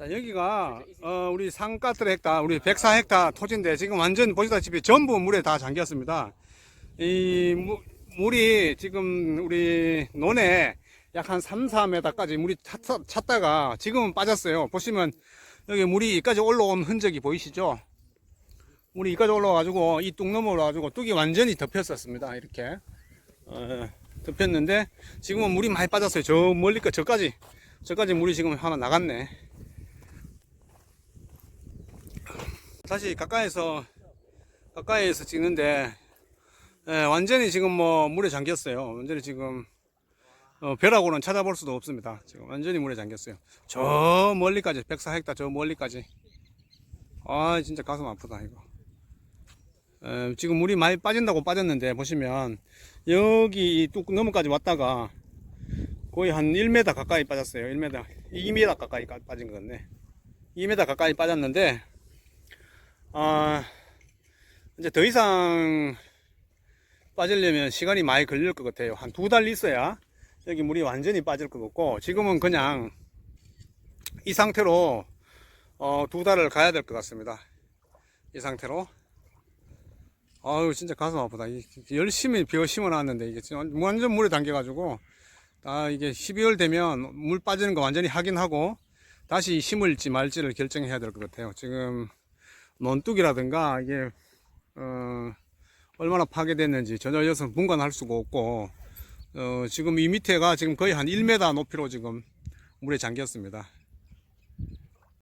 자 여기가 어, 우리 상가들 헥타 우리 104 헥타 토지인데 지금 완전 보시다시피 전부 물에 다 잠겼습니다. 이 무, 물이 지금 우리 논에 약 한 3, 4m까지 물이 찼, 찼다가 지금은 빠졌어요. 보시면 여기 물이 여기까지 올라온 흔적이 보이시죠? 물이 여기까지 올라와가지고 이 뚝 넘어가지고 뚝이 완전히 덮였었습니다. 이렇게 어, 덮였는데 지금은 물이 많이 빠졌어요. 저 멀리 거 저까지 저까지 물이 지금 하나 나갔네. 다시 가까이서 가까이에서 찍는데 예, 완전히 지금 뭐 물에 잠겼어요. 완전히 지금 어, 벼락으로는 찾아볼 수도 없습니다. 지금 완전히 물에 잠겼어요. 저 멀리까지 104헥타 저 멀리까지. 아 진짜 가슴 아프다 이거. 에, 지금 물이 많이 빠진다고 빠졌는데 보시면 여기 뚝 너머까지 왔다가 거의 한 1m 가까이 빠졌어요. 1m, 2m 가까이 가- 빠진 것 같네. 2m 가까이 빠졌는데 아 이제 더 이상 빠지려면 시간이 많이 걸릴 것 같아요. 한 두 달 있어야 여기 물이 완전히 빠질 것 같고 지금은 그냥 이 상태로 어, 두 달을 가야 될 것 같습니다. 이 상태로. 아유 진짜 가슴 아프다. 이- 열심히 벼 심어 놨는데 이게 진짜 완전 물에 담겨가지고 아 이게 12월 되면 물 빠지는 거 완전히 확인하고 다시 심을지 말지를 결정해야 될 것 같아요. 지금 논뚝이라든가 이게 어, 얼마나 파괴됐는지 전혀 여기서 분간할 수가 없고 어, 지금 이 밑에가 지금 거의 한 1m 높이로 지금 물에 잠겼습니다.